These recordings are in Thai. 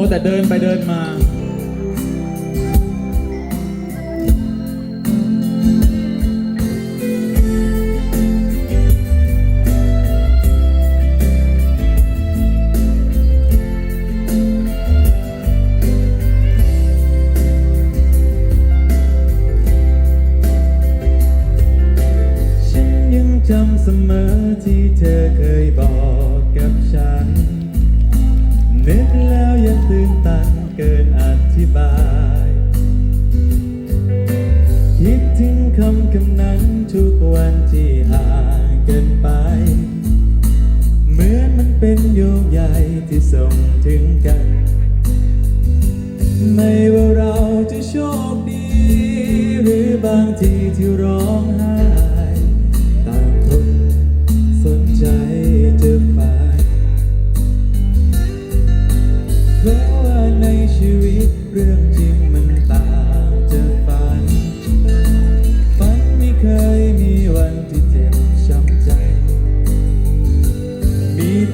วแต่เดินไปเดินมา ฉันยังจำเสมอที่เธอเคยบอก ตื่นตันเกินอธิบาย คิดถึงคำคำนั้นทุกวันที่ห่างกันไป เหมือนมันเป็นโยงใยที่ส่งถึงกัน ไม่ว่าเราจะโชคดี หรือบางทีที่ร้องไ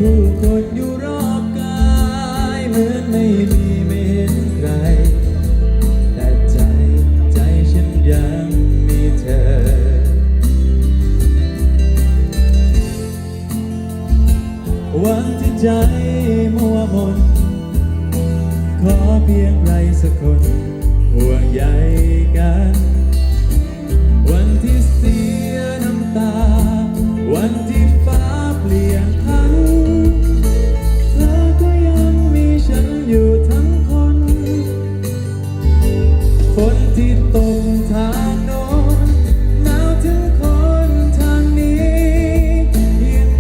ผู้คนอยู่รอบกายเหมือนไม่มีไม่เห็นใคร แต่ใจใจฉันยังมีเธอ วันที่ใจมัวมน ขอเพียงใครสักคนห่วงใยกัน วันที่เสียน้ำตา วันที่ฟ้าเปลี่ยนพัน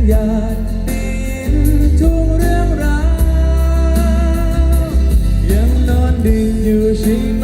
อยากได้ยินทุกเรื่องราวยังนอนดิ่งอยู่ชิง